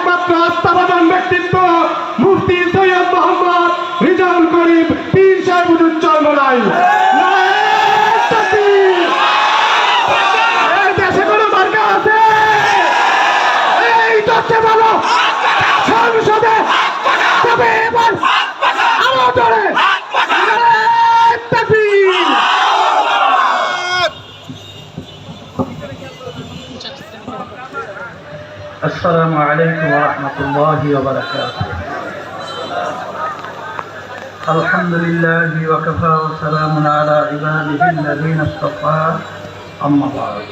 একমাত্র আস্থাভাজন ব্যক্তিত্ব السلام عليكم ورحمة الله وبركاته. الحمد لله وكفى وسلام على عباده الذين اصطفى. أما بعد.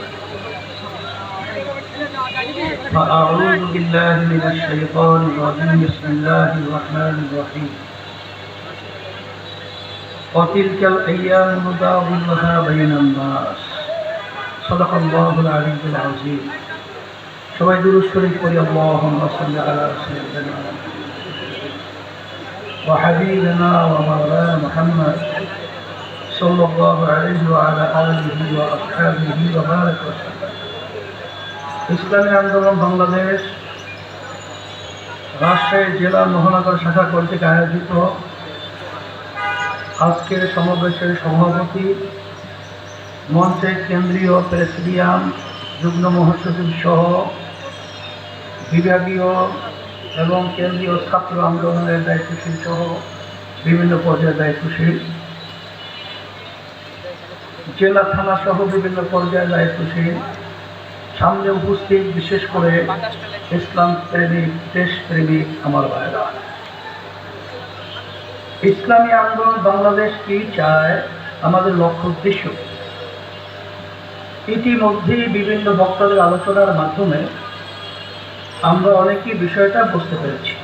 فأعوذ بالله من الشيطان الرجيم. بسم الله الرحمن الرحيم. وتلك الأيام نداولها بين الناس. صدق الله العلي العظيم. সবাই দূর শরীফ করি ইসলামী আন্দোলন বাংলাদেশ রাজশাহী জেলা মহানগর শাখা কর্তৃক আয়োজিত আজকের সমাবেশের সভাপতি, মঞ্চে কেন্দ্রীয় প্রেসিডিয়াম, যুগ্ম মহাসচিব সহ বিভাগীয় এবং কেন্দ্রীয় ছাত্র আন্দোলনের দায়িত্বশীল সহ বিভিন্ন পর্যায়ে দায়িত্বশীল। জেলা, থানা সহ বিভিন্ন পর্যায়ে দায়িত্বশীল। সামনে উপস্থিত, বিশেষ করে ইসলাম প্রেমিক দেশপ্রেমিক আমার ভাইরা ইসলামী আন্দোলন বাংলাদেশ কি চায়? আমাদের লক্ষ্য উদ্দেশ্য। ইতিমধ্যেই বিভিন্ন বক্তাদের আলোচনার মাধ্যমে আমরা অনেকেই বিষয়টা বুঝতে পেরেছি।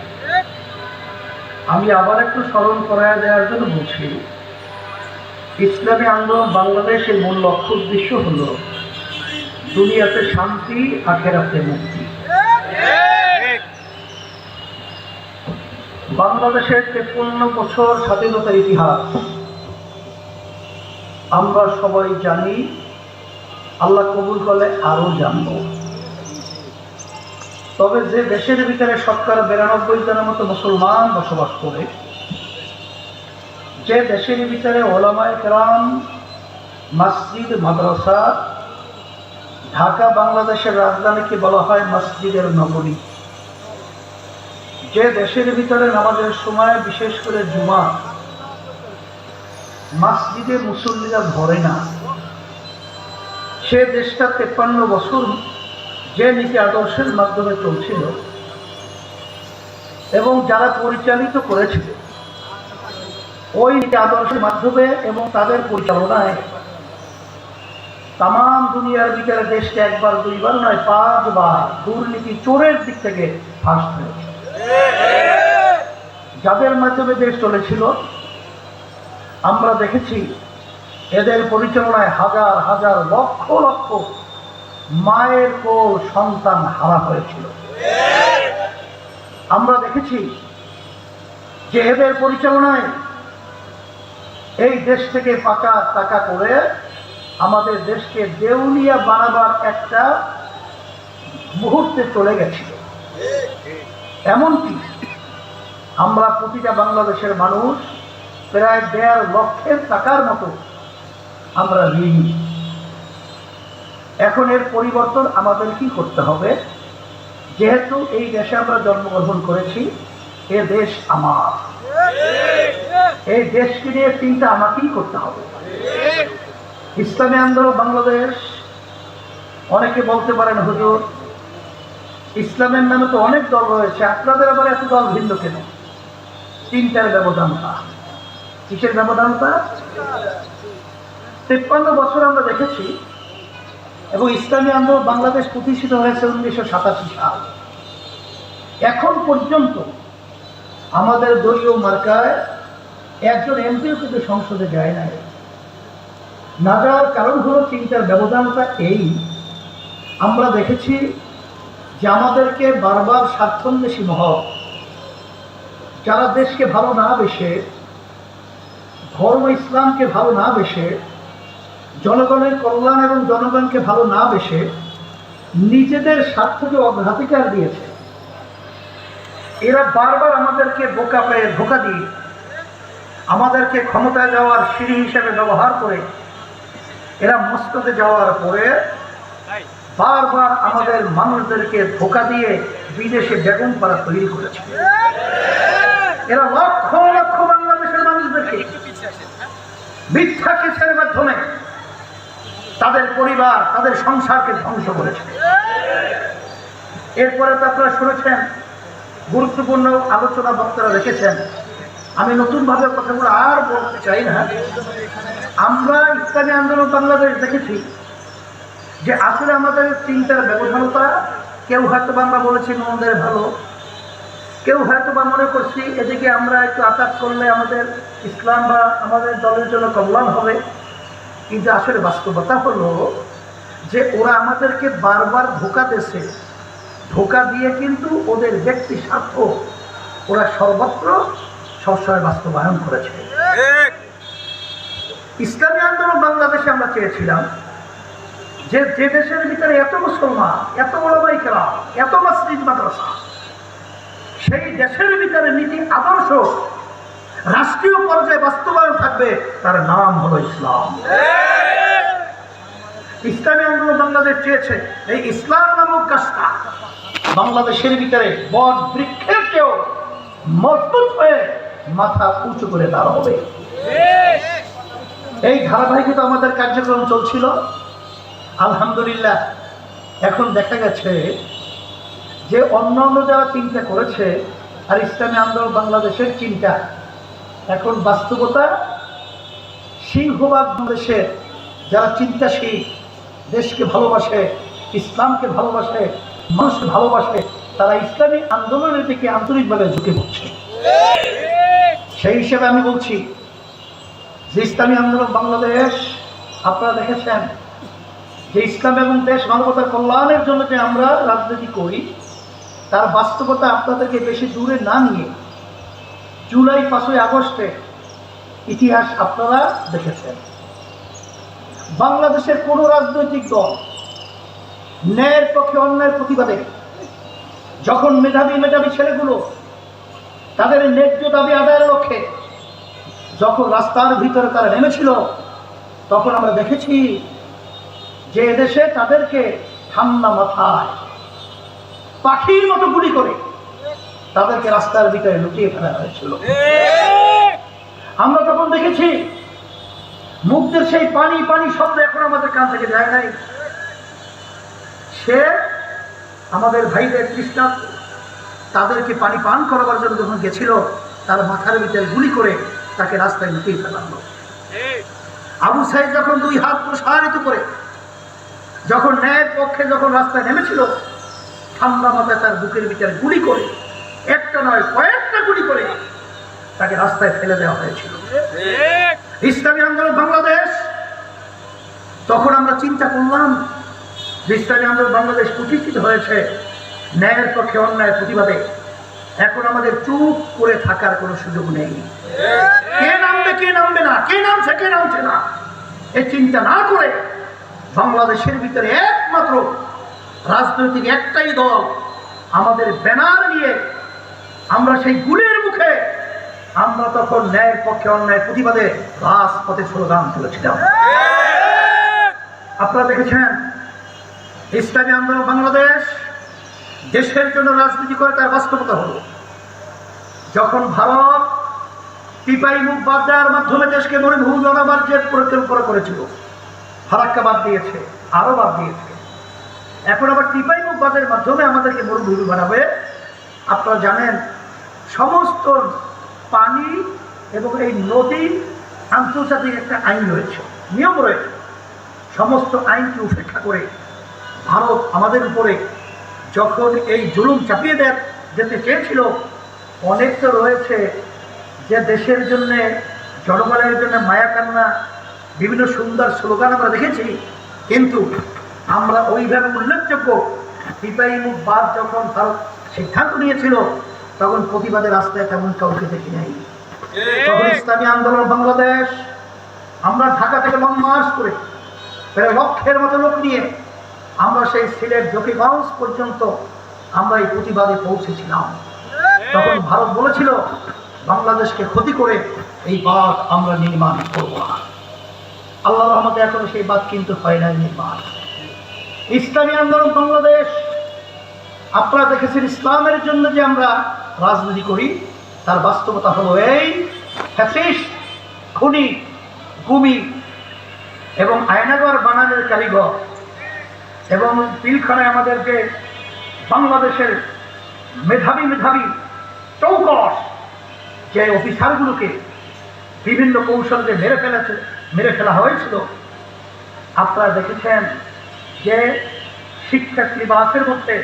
আমি আবার একটু স্মরণ করায় দেওয়ার জন্য বলছি, ইসলামী আন্দোলন বাংলাদেশের মূল লক্ষ্য উদ্দেশ্য হল দুনিয়াতে শান্তি, আখেরাতে মুক্তি। বাংলাদেশের তেপন্ন বছর স্বাধীনতার ইতিহাস, আমরা সবাই জানি, আল্লাহ কবুল করলে আরও জানব। তবে যে দেশের ভিতরে শতকরা বিরানব্বই জনের মতো মুসলমান বসবাস করে, যে দেশের ভিতরে ওলামায় কেরাম, মসজিদ, মাদ্রাসা, ঢাকা, বাংলাদেশের রাজধানীকে বলা হয় মসজিদের নগরী। যে দেশের ভিতরে নামাজের সময় বিশেষ করে জুমা, মসজিদে মুসল্লিরা ধরে না। সে দেশটা তেপ্পান্ন বছর যে নীতি আদর্শের মাধ্যমে চলছিল এবং যারা পরিচালিত করেছিল, ওই নীতি আদর্শের মাধ্যমে এবং তাদের পরিচালনায় তাম দুনিয়ার ভিতরে দেশকে একবার, দুইবার নয়, পাঁচবার দুর্নীতি চোরের দিক থেকে ফাঁস যাদের মাধ্যমে দেশ চলেছিল, আমরা দেখেছি এদের পরিচালনায় হাজার হাজার লক্ষ লক্ষ মায়ের কোল সন্তান হারা হয়েছিল। আমরা দেখেছি যে এদের পরিচালনায় এই দেশ থেকে পাকা টাকা করে আমাদের দেশকে দেউলিয়া বানাবার একটা মুহূর্তে চলে গেছিল। এমনকি আমরা প্রতিটা বাংলাদেশের মানুষ প্রায় দেড় লক্ষের টাকার মতো আমরা ঋণ। এখন এর পরিবর্তন আমাদের কি করতে হবে? যেহেতু এই দেশে আমরা জন্মগ্রহণ করেছি, এ দেশ আমার। এই দেশকে নিয়ে চিন্তা আমাকেই করতে হবে। ইসলামী আন্দোলন বাংলাদেশ, অনেকে বলতে পারেন, হুজুর, ইসলামের নামে তো অনেক দল রয়েছে, আপনাদের আবার এত দল ভিন্ন কেন? তিনটার ব্যবধানতা। কিসের ব্যবধানতা? তেপ্পান্ন বছর আমরা দেখেছি এবং ইসলামী আন্দোলন বাংলাদেশ প্রতিষ্ঠিত হয়েছে উনিশশো সাতাশি সাল। এখন পর্যন্ত আমাদের দলীয় মার্কায় একজন এমপিও কিন্তু সংসদে যায় নাই। না যাওয়ার কারণ হলো চিন্তার ব্যবধানটা এই। আমরা দেখেছি যে আমাদেরকে বারবার স্বার্থন্বেষী মহল, যারা দেশকে ভালো না বেসে ধর্ম ইসলামকে ভালো না বেসে জনগণের কল্যাণ এবং জনগণকে ভালো না বেসে নিজেদের স্বার্থকে অগ্রাধিকার দিয়েছে। এরা বারবার আমাদেরকে বোকা পেয়ে ধোকা দিয়ে আমাদেরকে ক্ষমতায় যাওয়ার সিঁড়ি হিসেবে ব্যবহার করে, এরা মস্তকে যাওয়ার পরে বারবার আমাদের মানুষদেরকে ধোকা দিয়ে বিদেশে বেগুন পাড়া তৈরি করেছে। এরা লক্ষ লক্ষ বাংলাদেশের মানুষদেরকে মিথ্যা কেসের মাধ্যমে তাদের পরিবার, তাদের সংসারকে ধ্বংস করেছে। এরপরে তো আপনারা শুনেছেন, গুরুত্বপূর্ণ আলোচনা বক্তারা রেখেছেন। আমি নতুনভাবে কথাগুলো আর বলতে চাই না। আমরা ইসলামী আন্দোলন বাংলাদেশ দেখেছি যে আসলে আমাদের চিন্তার ব্যবধানতা, কেউ হয়তো আমরা বলেছি আমাদের ভালো, কেউ হয়তো বা মনে করছি এদিকে আমরা একটু আঘাত করলে আমাদের ইসলাম বা আমাদের দলের জন্য কল্যাণ হবে। কিন্তু আসলে বাস্তবতা হলো যে ওরা আমাদেরকে বারবার ধোকা দেশে ধোকা দিয়ে কিন্তু ওদের ব্যক্তি স্বার্থ ওরা সর্বত্র সবসময় বাস্তবায়ন করেছে। ইসলামী আন্দোলন বাংলাদেশে আমরা চেয়েছিলাম যে যে দেশের ভিতরে এত মুসলমান এত বড়বাই খেলা এত মসজিদ মাদ্রাসা সেই দেশের ভিতরে নীতি আদর্শ রাষ্ট্রীয় পর্যায়ে বাস্তবায়ন থাকবে, তার নাম হলো ইসলাম। ইসলামী আন্দোলন বাংলাদেশ চেয়েছে, এই ইসলাম নামক গাছটা বাংলাদেশের ভিতরে বট বৃক্ষের কেউ মজবুত হয়ে মাথা উঁচু করে দাঁড়াবে এই ধারাবাহিকতা আমাদের কার্যক্রম চলছিল। আলহামদুলিল্লাহ, এখন দেখা গেছে যে অন্য অন্য যারা চিন্তা করেছে, আর ইসলামী আন্দোলন বাংলাদেশের চিন্তা এখন বাস্তবতা সিংহবাগ দেশের যারা চিন্তাশীল, দেশকে ভালোবাসে, ইসলামকে ভালোবাসে, মানুষকে ভালোবাসে, তারা ইসলামী আন্দোলনের দিকে আন্তরিকভাবে ঝুঁকে পড়ছে। সেই হিসেবে আমি বলছি যে ইসলামী আন্দোলন বাংলাদেশ, আপনারা দেখেছেন যে ইসলাম এবং দেশ মানবতার কল্যাণের জন্য যে আমরা রাজনীতি করি, তার বাস্তবতা আপনাদেরকে বেশি দূরে না নিয়ে জুলাই পাঁচই আগস্টে ইতিহাস আপনারা দেখেছেন। বাংলাদেশের কোন রাজনৈতিক দল ন্যায়ের পক্ষে অন্যায়ের প্রতিবাদে যখন মেধাবী মেধাবী ছেলেগুলো তাদের ন্যায্য দাবি আদায়ের লক্ষ্যে যখন রাস্তার ভিতরে তারা নেমেছিল, তখন আমরা দেখেছি যে এদেশে তাদেরকে ঠান্ডা মাথায় পাখির মতো গুলি করে তাদেরকে রাস্তার ভিতরে লুটিয়ে ফেলা হয়েছিল। আমরা তখন দেখেছি, মুগ্ধের সেই পানি পানি শব্দ এখন আমাদের কান থেকে যায় নাই। সে আমাদের ভাইদের খ্রিস্টান তাদেরকে পানি পান করাবার জন্য যখন গেছিল, তার মাথার ভিতরে গুলি করে তাকে রাস্তায় লুকিয়ে ফেলালো আবু সাহেব যখন দুই হাত প্রসারিত করে, যখন ন্যায়ের পক্ষে যখন রাস্তায় নেমেছিল, ঠান্ডা মাথায় তার বুকের ভিতরে গুলি করে নয়, কয়েকটা গুলি করে তাকে রাস্তায় ফেলে দেওয়া হয়েছিল। ইসলামী আন্দোলন বাংলাদেশ। তখন আমরা চিন্তা করলাম, ইসলামী আন্দোলন বাংলাদেশ প্রতিষ্ঠিত হয়েছে, ন্যায়ের পক্ষে অন্যায়ের প্রতিবাদে। এখন আমাদের চুপ করে থাকার কোনো সুযোগ নেই। কে নামবে কে নামবে না, কে নামছে কে নামছে না, এ চিন্তা না করে বাংলাদেশের ভিতরে একমাত্র রাজনৈতিক একটাই দল, আমাদের ব্যানার নিয়ে আমরা সেই গুলির মুখে, আমরা তখন ন্যায়ের পক্ষে অন্যায় প্রতিবাদে রাজপথে স্লোগান তুলেছিলাম। আপনারা দেখেছেন, ইসলামী আন্দোলন বাংলাদেশ দেশের জন্য রাজনীতি করে তার বাস্তবতা হলো। যখন ভারত টিপাই মুখ বাদ দেওয়ার মাধ্যমে দেশকে মরুভূমি জনবার্যের পরিকল্পনা করেছিল, ফারাক্কা বাদ দিয়েছে, আরও বাদ দিয়েছে। এখন আবার টিপাই মুখ বাদের মাধ্যমে আমাদেরকে মরুভূমি বানাবে। আপনারা জানেন সমস্ত পানি এবং এই নদী আন্তর্জাতিক একটা আইন রয়েছে, নিয়ম রয়েছে। সমস্ত আইনকে উপেক্ষা করে ভারত আমাদের উপরে যখন এই জুলুম চাপিয়ে দেয়, যেতে চেয়েছিল, অনেক তো রয়েছে যে দেশের জন্যে, জনগণের জন্য মায়া কান্না বিভিন্ন সুন্দর স্লোগান আমরা দেখেছি। কিন্তু আমরা ওইভাবে উল্লেখযোগ্য সিপাহী বাদ যখন ভারত সিদ্ধান্ত নিয়েছিল তখন প্রতিবাদের রাস্তায় তেমন কাউকে দেখি নাই। তখন ইসলামী আন্দোলন বাংলাদেশ আমরা ঢাকা থেকে লং মার্চ করে প্রায় লক্ষের মতো লোক নিয়ে আমরা সেই সিলেট জকিগঞ্জ পর্যন্ত আমরা এই প্রতিবাদে পৌঁছেছিলাম। তখন ভারত বলেছিল বাংলাদেশকে ক্ষতি করে এই বাঁধ আমরা নির্মাণ করব না। আল্লাহ রহমতে এখনও সেই বাঁধ কিন্তু হয় নাই নির্মাণ। ইসলামী আন্দোলন বাংলাদেশ আপনারা দেখেছেন ইসলামের জন্য যে আমরা রাজনীতি করি, তার বাস্তবতা হলো এই ফ্যাসিস্ট খুনি, গুমি এবং আয়নাগর বানানোর কারিগর এবং পিলখানায় আমাদেরকে বাংলাদেশের মেধাবী মেধাবী চৌকস যে অফিসারগুলোকে বিভিন্ন কৌশলে যে মেরে ফেলেছে, মেরে ফেলা হয়েছিল। আপনারা দেখেছেন যে শিক্ষা সিলেবাসের মধ্যে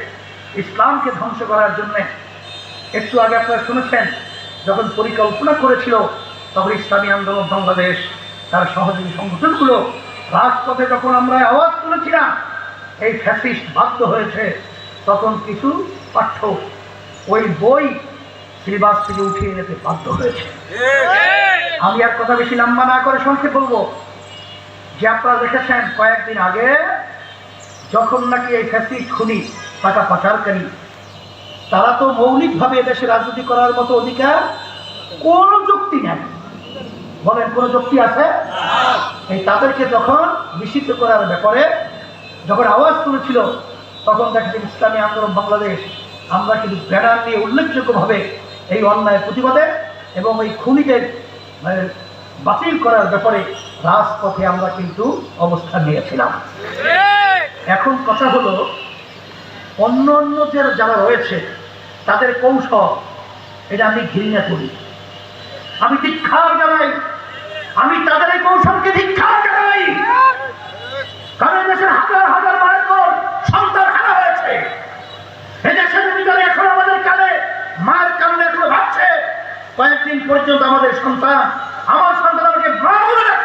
ইসলামকে ধ্বংস করার জন্য একটু আগে আপনারা শুনেছেন, যখন পরিকল্পনা করেছিল তখন ইসলামী আন্দোলন বাংলাদেশ, তার সহযোগী সংগঠনগুলো রাজপথে যখন আমরা আওয়াজ তুলেছিলাম, এই ফ্যাসিস্ট বাধ্য হয়েছে, তখন কিছু পাঠ্য ওই বই সিলেবাস থেকে উঠিয়ে নিতে বাধ্য হয়েছে। আমি আর কথা বেশি লম্বা না করে সংক্ষেপ বলব। যে আপনারা দেখেছেন, কয়েকদিন আগে যখন নাকি এই ফ্যাসিস্ট খুনি টাকা পাচারকারী তারা তো মৌলিকভাবে দেশে রাজনীতি করার মতো অধিকার কোনো যুক্তি নেই। বলেন কোনো যুক্তি আছে? এই তাদেরকে যখন নিষিদ্ধ করার ব্যাপারে যখন আওয়াজ তুলেছিল তখন দেখেছেন ইসলামী আন্দোলন বাংলাদেশ আমরা কিন্তু ব্যানার নিয়ে উল্লেখযোগ্যভাবে এই অন্যায় প্রতিবাদে এবং এই খুনিদের মানে, বাতিল করার ব্যাপারে রাজপথে আমরা কিন্তু অবস্থান নিয়েছিলাম। এখন কথা হলো অন্য অন্য যারা রয়েছে তাদের কৌশল, এটা আমি ঘৃণা করি। আমি ধিক্ষার জানাই। আমি তাদের এই কৌশলকে ধিক্ষার জানাই। কারণ দেশের হাজার হাজার মায়ের সন্তান হারা হয়েছে। এদেশের ভিতরে এখন আমাদের কানে মায়ের কান্না এখনও ভাবছে। কয়েকদিন পর্যন্ত আমাদের সন্তান, আমার সন্তান আমাকে মা বলে না।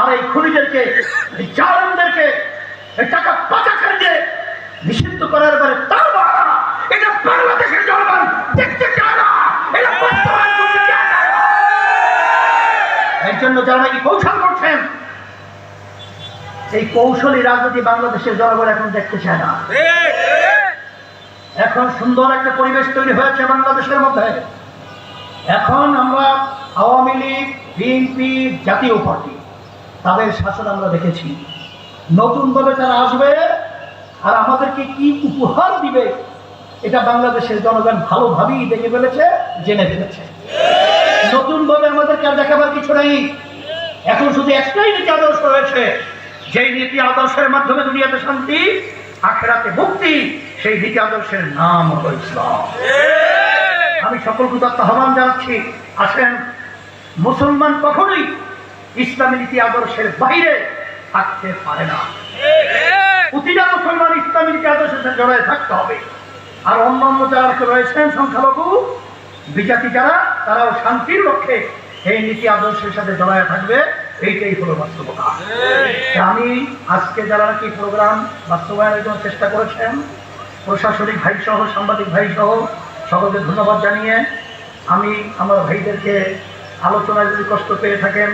আর এই খুনিদেরকে, এই জালমদেরকে, এই টাকা পাচারকারীকে নিষিদ্ধ করার পরে তার জন্য যারা নাকি কৌশল করছেন এই কৌশলী রাজনীতি বাংলাদেশের জনগণ এখন দেখতে চায় না। এখন সুন্দর একটা পরিবেশ তৈরি হয়েছে বাংলাদেশের মধ্যে। এখন আমরা আওয়ামী লীগ, বিএনপি, জাতীয় পার্টি, তাদের শাসন আমরা দেখেছি। নতুনভাবে তারা আসবে আর আমাদেরকে কি উপহার দিবে, এটা বাংলাদেশের জনগণ ভালোভাবেই দেখে ফেলেছে, জেনে ফেলেছে। নতুনভাবে আমাদেরকে আর দেখাবার কিছু নেই। এখন শুধু একটাই নীতি আদর্শ রয়েছে। যেই নীতি আদর্শের মাধ্যমে দুনিয়াতে শান্তি আখেরাতে মুক্তি সেই নীতি আদর্শের নাম হলো ইসলাম। আমি সকল কুতাত্ত আহ্বান জানাচ্ছি আসেন মুসলমান কখনোই ইসলামী নীতি আদর্শের বাইরে থাকতে পারে না। প্রতিটা মুসলমান ইসলামী নীতি আদর্শের সাথে জড়ায় থাকতে হবে। আর অন্যান্য যারা রয়েছেন সংখ্যালঘু বিজাতি যারা তারাও শান্তির লক্ষ্যে এই নীতি আদর্শের সাথে জড়ায় থাকবে এইটাই হলো বাস্তবতা। আমি আজকে যারা নাকি প্রোগ্রাম বাস্তবায়নের জন্য চেষ্টা করেছেন প্রশাসনিক ভাই সহ সাংবাদিক ভাই সহ সকলকে ধন্যবাদ জানিয়ে আমি আমার ভাইদেরকে আলোচনায় যদি কষ্ট পেয়ে থাকেন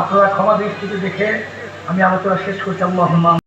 আপনারা ক্ষমা দৃষ্টিতে দেখে আমি আলোচনা শেষ করছি। আল্লাহ